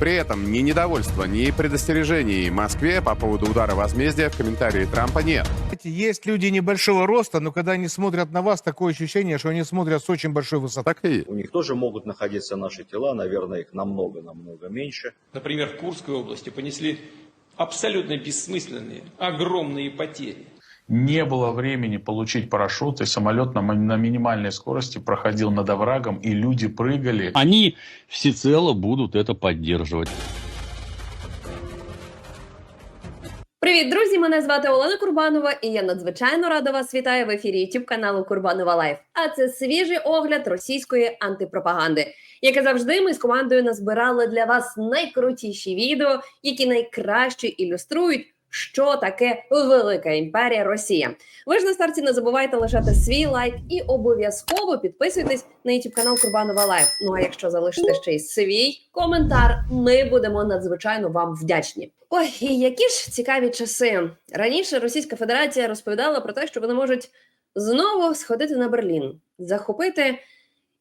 При этом ни недовольства, ни предостережений Москве по поводу удара возмездия в комментарии Трампа нет. Есть люди небольшого роста, но когда они смотрят на вас, такое ощущение, что они смотрят с очень большой высоты. Так и есть. У них тоже могут находиться наши тела, наверное, их намного-намного меньше. Например, в Курской области понесли абсолютно бессмысленные, огромные потери. Не было времени получить парашют, и самолет на, ми- на минимальной скорости проходил над оврагом, и люди прыгали. Они всецело будут это поддерживать. Привіт, друзі! Мене звати Олена Курбанова, і я надзвичайно рада вас вітаю в ефірі youtube каналу Курбанова Лайф. А це свіжий огляд російської антипропаганди. Як і завжди, ми з командою назбирали для вас найкрутіші відео, які найкраще ілюструють. що таке велика імперія Росія? Ви ж на старті не забувайте лишати свій лайк і обов'язково підписуйтесь на youtube канал Курбанова Лайф. Ну а якщо залишите ще й свій коментар, ми будемо надзвичайно вам вдячні. Ой, і які ж цікаві часи. Раніше Російська Федерація розповідала про те, що вони можуть знову сходити на Берлін, захопити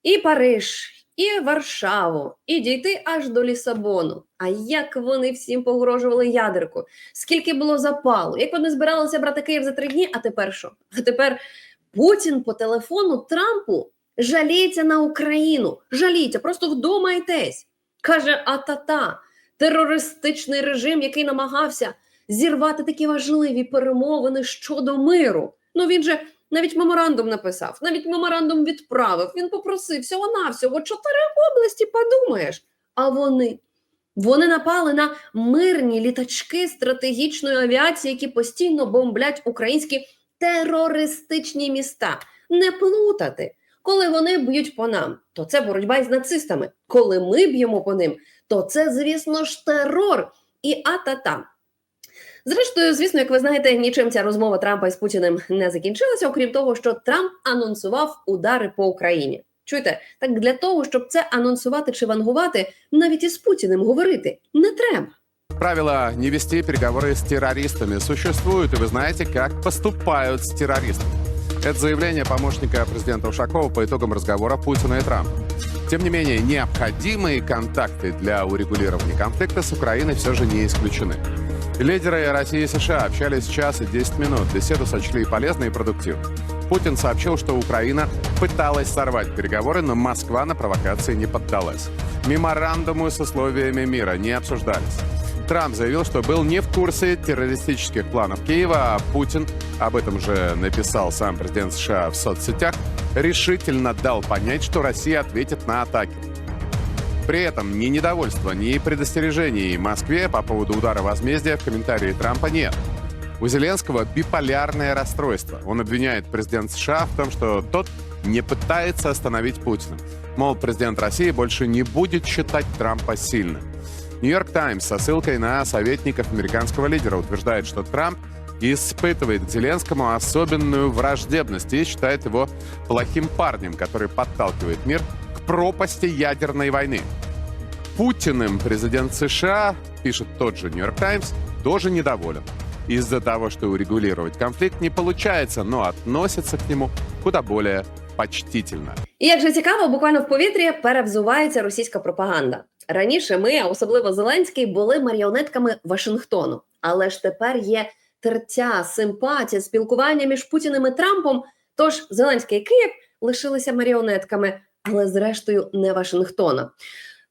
і Париж, і Варшаву, і дійти аж до Лісабону. А як вони всім погрожували ядерку? Скільки було запалу? Як вони збиралися брати Київ за три дні? А тепер що? А тепер Путін по телефону Трампу жаліється на Україну. Жаліться, просто вдумайтесь. Каже, а-та-та, терористичний режим, який намагався зірвати такі важливі перемовини щодо миру. Ну він же навіть меморандум написав, навіть меморандум відправив. Він попросив всього навсього чотири області. Подумаєш. А вони. Вони напали на мирні літачки стратегічної авіації, які постійно бомблять українські терористичні міста. Не плутати. Коли вони б'ють по нам, то це боротьба із нацистами. Коли ми б'ємо по ним, то це, звісно ж, терор і атата. Зрештою, звісно, як ви знаєте, нічим ця розмова Трампа із Путіним не закінчилася, окрім того, що Трамп анонсував удари по Україні. Чуєте, так для того, щоб це анонсувати чи вангувати, навіть із Путіним говорити не треба. Правило не вести переговоры с террористами существует, и вы знаете, как поступают с террористами. Это заявление помощника президента Ушакова по итогам разговора Путина и Трампа. Тем не менее, необходимые контакты для урегулирования конфликта с Украиной все же не исключены. Лидеры России и США общались час и 10 минут. Беседу сочли полезной и продуктивной. Путин сообщил, что Украина пыталась сорвать переговоры, но Москва на провокации не поддалась. Меморандумы с условиями мира не обсуждались. Трамп заявил, что был не в курсе террористических планов Киева, а Путин, об этом же написал сам президент США в соцсетях, решительно дал понять, что Россия ответит на атаки. При этом ни недовольства, ни предостережений Москве по поводу удара возмездия в комментарии Трампа нет. У Зеленского биполярное расстройство. Он обвиняет президента США в том, что тот не пытается остановить Путина. Мол, президент России больше не будет считать Трампа сильным. Нью-Йорк Таймс со ссылкой на советников американского лидера утверждает, что Трамп испытывает к Зеленскому особенную враждебность и считает его плохим парнем, который подталкивает мир к пропасти ядерной войны. Путиным президент США, пишет тот же Нью-Йорк Таймс, тоже недоволен. Из-за того, что урегулировать конфликт не получается, но относится к нему куда более почтительно. І як же цікаво, буквально в повітрі перевзувається російська пропаганда. Раніше ми, а особливо Зеленський, були маріонетками Вашингтону. Але ж тепер є тертя, симпатія, спілкування між Путіним і Трампом. Тож Зеленський і Київ лишилися маріонетками, але зрештою не Вашингтона.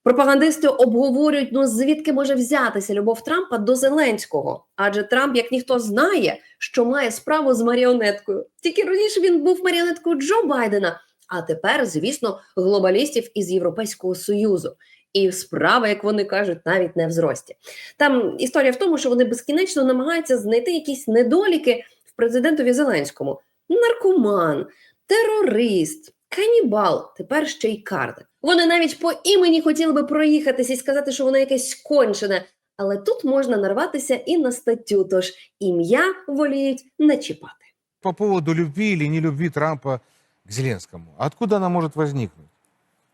Пропагандисти обговорюють, ну звідки може взятися любов Трампа до Зеленського, адже Трамп, як ніхто знає, що має справу з маріонеткою. Тільки раніше він був маріонеткою Джо Байдена, а тепер, звісно, глобалістів із Європейського союзу. І справа, як вони кажуть, навіть не в зрості. Там історія в тому, що вони безкінечно намагаються знайти якісь недоліки в президентові Зеленському: наркоман, терорист, канібал, тепер ще й картик. Вони навіть по імені хотіли би проїхатися і сказати, що воно якесь кончене. Але тут можна нарватися і на статтю, тож ім'я воліють не чіпати. По поводу любви или нелюбви Трампа к Зеленскому. Откуда она может возникнуть?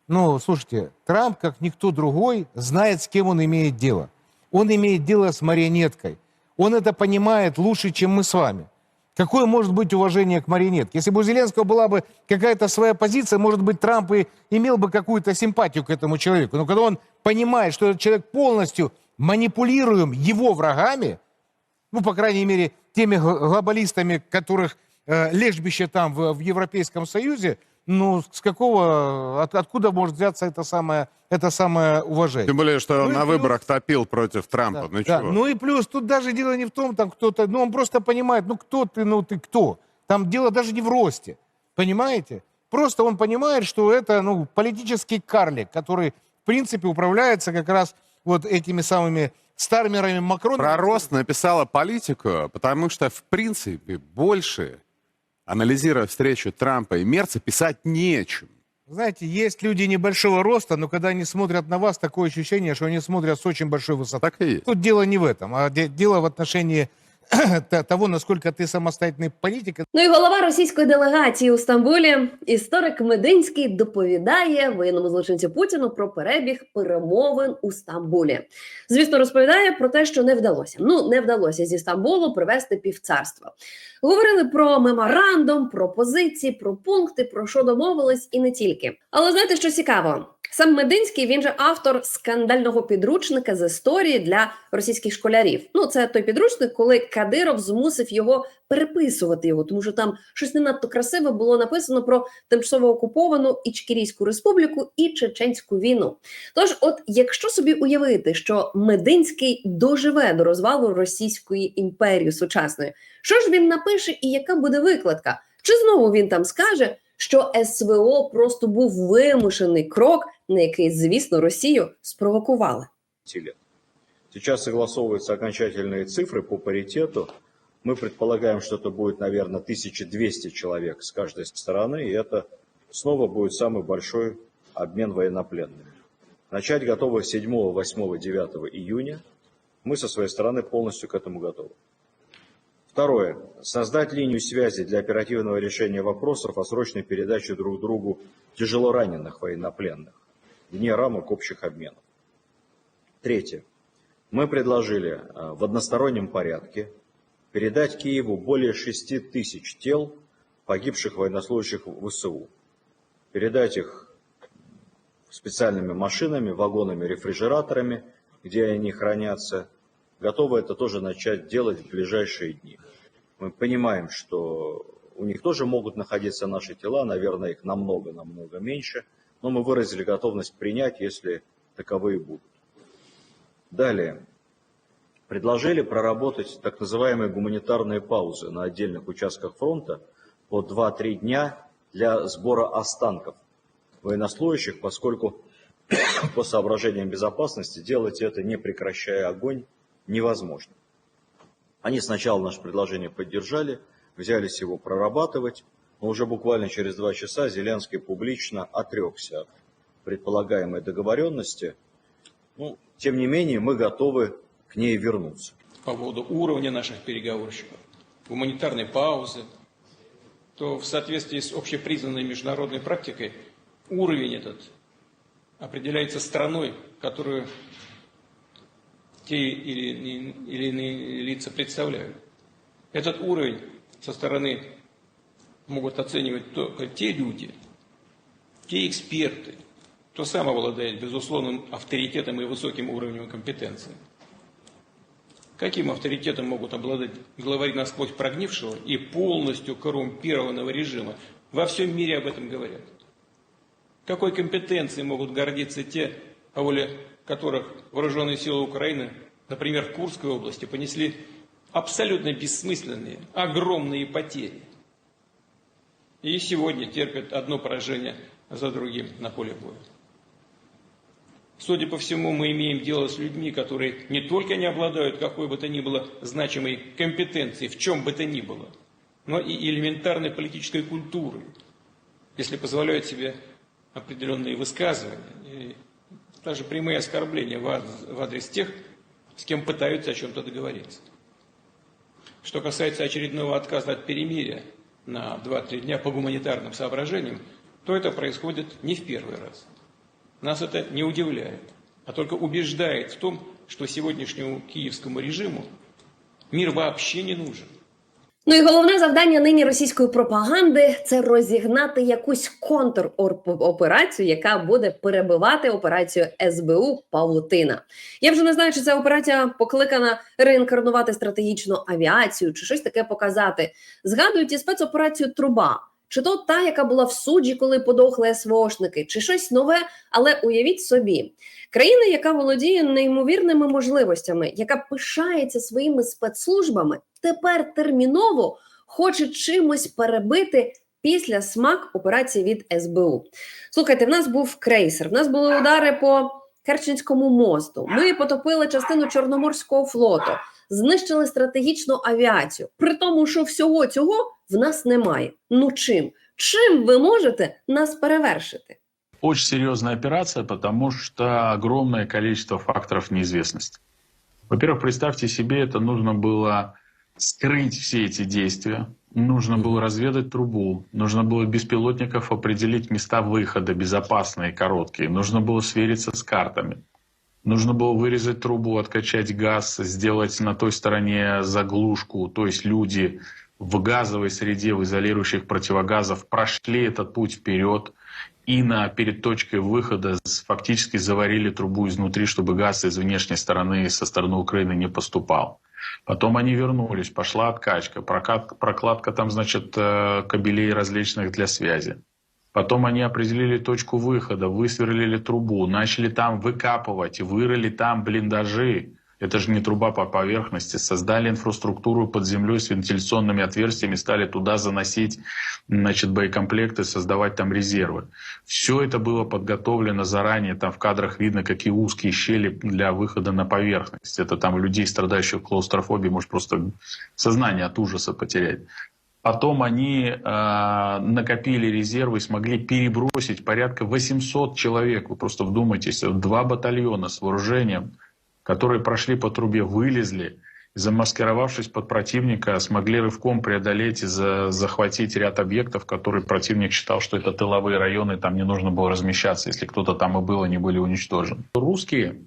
Ну, слушайте, Трамп, как никто другой, знает, с кем он имеет дело. Он имеет дело с марионеткой. Он это понимает лучше, чем мы с вами. Какое может быть уважение к марионетке? Если бы у Зеленского была бы какая-то своя позиция, может быть, Трамп и имел бы какую-то симпатию к этому человеку. Но когда он понимает, что этот человек полностью манипулируем его врагами, ну, по крайней мере, теми гл- глобалистами, которых э, лежбище там в, в Европейском Союзе, ну, с какого, от- откуда может взяться это самое, это самое уважение? Тем более, что Ну на плюс- выборах топил против Трампа. Да, ну да. чего? Ну и плюс, тут даже дело не в том, там кто-то, ну он просто понимает, ну кто ты, ну ты кто. Там дело даже не в росте, понимаете? Просто он понимает, что это, ну, политический карлик, который, в принципе, управляется как раз вот этими самыми стармерами Макрона. Про рост написала политику, потому что, в принципе, больше, анализируя встречу Трампа и Мерца, писать нечем. Знаете, есть люди небольшого роста, но когда они смотрят на вас, такое ощущение, что они смотрят с очень большой высоты. Так и есть. Тут дело не в этом, а де- дело в отношении того, насколько ты самостоятельный политик, Ну і голова російської делегації у Стамбулі, історик Мединський, доповідає воєнному злочинцю Путіну про перебіг перемовин у Стамбулі. Звісно, розповідає про те, що не вдалося. Ну не вдалося зі Стамбулу привести півцарства. Говорили про меморандум, про позиції, про пункти, про що домовились, і не тільки. Але знаєте, що цікаво? Сам Мединський він же автор скандального підручника з історії для російських школярів. Ну, це той підручник, коли Кадиров змусив його переписувати його, тому що там щось не надто красиве було написано про тимчасово окуповану Ічкерійську республіку і Чеченську війну. Тож, от якщо собі уявити, що Мединський доживе до розвалу Російської імперії сучасної, що ж він напише і яка буде викладка? Чи знову він там скаже, що СВО просто був вимушений крок, на який, звісно, Росію спровокували? Сейчас согласовываются окончательные цифры по паритету. Мы предполагаем, что это будет, наверное, 1200 человек с каждой стороны, и это снова будет самый большой обмен военнопленными. Начать готовы 7, 8, 9 июня. Мы со своей стороны полностью к этому готовы. Второе. Создать линию связи для оперативного решения вопросов о срочной передаче друг другу тяжело раненых военнопленных вне рамок общих обменов. Третье. Мы предложили э, в одностороннем порядке передать Киеву более 6 тысяч тел погибших военнослужащих ВСУ. Передать их специальными машинами, вагонами, рефрижераторами, где они хранятся. Готовы это тоже начать делать в ближайшие дни. Мы понимаем, что у них тоже могут находиться наши тела, наверное, их намного-намного меньше, но мы выразили готовность принять, если таковые будут. Далее. Предложили проработать так называемые гуманитарные паузы на отдельных участках фронта по 2-3 дня для сбора останков военнослужащих, поскольку по соображениям безопасности делать это, не прекращая огонь, невозможно. Они сначала наше предложение поддержали, взялись его прорабатывать, но уже буквально через два часа Зеленский публично отрекся от предполагаемой договоренности. Ну, тем не менее, мы готовы к ней вернуться. по поводу уровня наших переговорщиков, гуманитарной паузы, то в соответствии с общепризнанной международной практикой уровень этот определяется страной, которую те или или иные лица представляют. Этот уровень со стороны могут оценивать только те люди, те эксперты, кто сам обладает безусловным авторитетом и высоким уровнем компетенции. Каким авторитетом могут обладать главари насквозь прогнившего и полностью коррумпированного режима? Во всем мире об этом говорят. Какой компетенцией могут гордиться те, по воле которых вооруженные силы Украины, например, в Курской области, понесли абсолютно бессмысленные, огромные потери. И сегодня терпят одно поражение за другим на поле боя. Судя по всему, мы имеем дело с людьми, которые не только не обладают какой бы то ни было значимой компетенцией, в чем бы то ни было, но и элементарной политической культурой, если позволяют себе определенные высказывания даже прямые оскорбления в адрес, тех, с кем пытаются о чем-то договориться. Что касается очередного отказа от перемирия на 2-3 дня по гуманитарным соображениям, то это происходит не в первый раз. Нас это не удивляет, а только убеждает в том, что сегодняшнему киевскому режиму мир вообще не нужен. Ну і головне завдання нині російської пропаганди це розігнати якусь контроперацію, яка буде перебивати операцію СБУ Павутина. Я вже не знаю, чи ця операція покликана реінкарнувати стратегічну авіацію, чи щось таке показати. Згадують і спецоперацію Труба. Чи то та, яка була в суджі, коли подохли СВОшники, чи щось нове, але уявіть собі, країна, яка володіє неймовірними можливостями, яка пишається своїми спецслужбами, тепер терміново хоче чимось перебити після смак операції від СБУ. Слухайте, в нас був крейсер, в нас були удари по Керченському мосту. Ми потопили частину Чорноморського флоту, знищили стратегічну авіацію. При тому, що всього цього в нас немає. Ну чим? Чим ви можете нас перевершити? Очень серьезная операция, потому что огромное количество факторов неизвестности. Во-первых, представьте себе, это нужно было скрыть все эти действия, нужно было разведать трубу, нужно было беспилотников определить места выхода безопасные, короткие, нужно было свериться с картами. Нужно было вырезать трубу, откачать газ, сделать на той стороне заглушку, то есть люди в газовой среде, в изолирующих противогазов прошли этот путь вперед и на, перед точкой выхода фактически заварили трубу изнутри, чтобы газ из внешней стороны, со стороны Украины не поступал. Потом они вернулись, пошла откачка, прокат- прокладка там, значит, э, кабелей различных для связи. Потом они определили точку выхода, высверлили трубу, начали там выкапывать, вырыли там блиндажи. Это же не труба по поверхности. Создали инфраструктуру под землей с вентиляционными отверстиями, стали туда заносить значит, боекомплекты, создавать там резервы. Все это было подготовлено заранее. Там в кадрах видно, какие узкие щели для выхода на поверхность. Это там людей, страдающих клаустрофобией, может просто сознание от ужаса потерять. Потом они э, накопили резервы и смогли перебросить порядка 800 человек. Вы просто вдумайтесь, два батальона с вооружением, которые прошли по трубе, вылезли, замаскировавшись под противника, смогли рывком преодолеть и за- захватить ряд объектов, которые противник считал, что это тыловые районы, там не нужно было размещаться, если кто-то там и был, они были уничтожены. Русские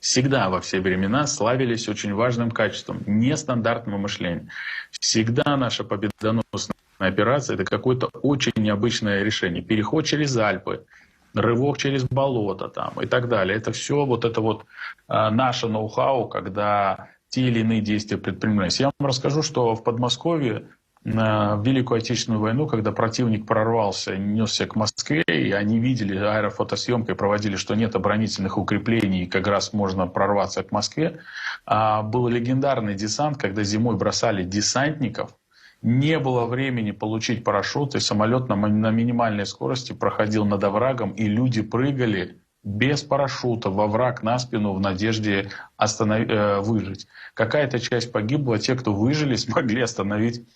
всегда во все времена славились очень важным качеством – нестандартного мышления. Всегда наша победоносная операция – это какое-то очень необычное решение. Переход через Альпы, рывок через болото там, и так далее. Это все вот это вот а, наше ноу-хау, когда те или иные действия предпринимались. Я вам расскажу, что в Подмосковье на Великую Отечественную войну, когда противник прорвался, несся к Москве, и они видели аэрофотосъемкой, проводили, что нет оборонительных укреплений, и как раз можно прорваться к Москве, а, был легендарный десант, когда зимой бросали десантников, не было времени получить парашют, и самолет на, на минимальной скорости проходил над оврагом, и люди прыгали без парашюта во враг на спину в надежде останов- э, выжить. Какая-то часть погибла, те, кто выжили, смогли остановить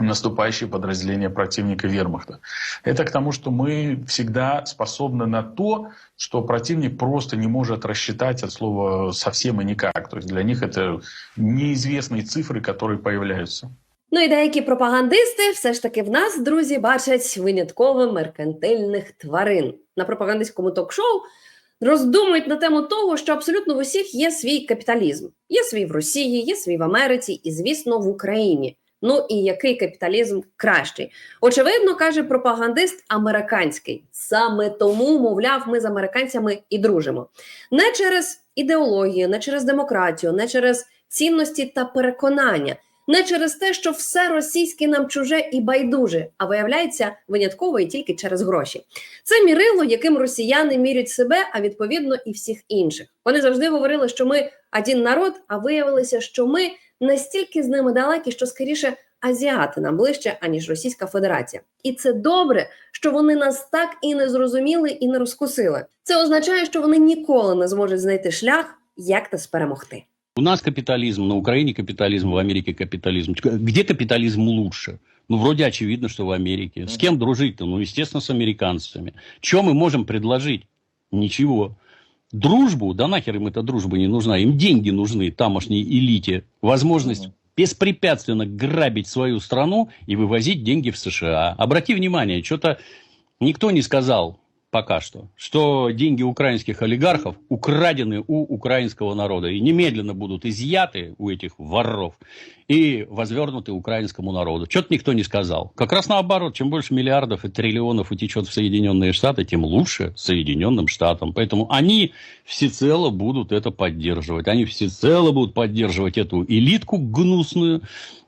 наступающие подразделения противника вермахта. Это к тому, что мы всегда способны на то, что противник просто не может рассчитать от слова совсем и никак. То есть для них это неизвестные цифры, которые появляются. Ну і деякі пропагандисти все ж таки в нас, друзі, бачать винятково меркантильних тварин на пропагандистському ток-шоу. Роздумують на тему того, що абсолютно в усіх є свій капіталізм. Є свій в Росії, є свій в Америці і, звісно, в Україні. Ну і який капіталізм кращий? Очевидно, каже пропагандист американський. Саме тому, мовляв, ми з американцями і дружимо. Не через ідеологію, не через демократію, не через цінності та переконання, не через те, що все російське нам чуже і байдуже, а виявляється винятково і тільки через гроші. Це мірило, яким росіяни мірять себе, а відповідно і всіх інших. Вони завжди говорили, що ми один народ, а виявилося, що ми настільки з ними далекі, що скоріше азіати нам ближче, аніж Російська Федерація. І це добре, що вони нас так і не зрозуміли і не розкусили. Це означає, що вони ніколи не зможуть знайти шлях, як нас перемогти. У нас капитализм, на Украине капитализм, в Америке капитализм. Где капитализм лучше? Ну, вроде очевидно, что в Америке. С кем дружить-то? Ну, естественно, с американцами. Что мы можем предложить? Ничего. Дружбу? Да нахер им эта дружба не нужна. Им деньги нужны, тамошней элите. Возможность беспрепятственно грабить свою страну и вывозить деньги в США. Обрати внимание, что-то никто не сказал пока что, что деньги украинских олигархов украдены у украинского народа и немедленно будут изъяты у этих воров и возвернуты украинскому народу. Что-то никто не сказал. Как раз наоборот, чем больше миллиардов и триллионов утечет в Соединенные Штаты, тем лучше Соединенным Штатам. Поэтому они всецело будут это поддерживать. Они всецело будут поддерживать эту элитку гнусную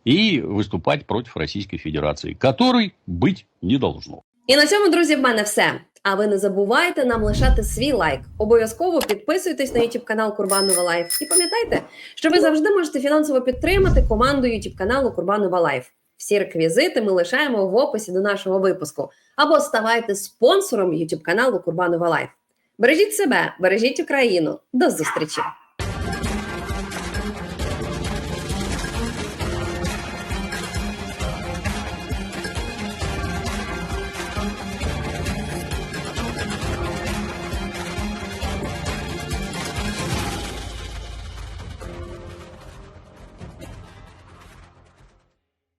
и выступать против Российской Федерации, которой быть не должно. І на цьому, друзі, в мене все. А ви не забувайте нам лишати свій лайк. Обов'язково підписуйтесь на YouTube канал Курбанова Лайф. І пам'ятайте, що ви завжди можете фінансово підтримати команду YouTube каналу Курбанова Лайф. Всі реквізити ми лишаємо в описі до нашого випуску. Або ставайте спонсором YouTube каналу Курбанова Лайф. Бережіть себе, бережіть Україну. До зустрічі!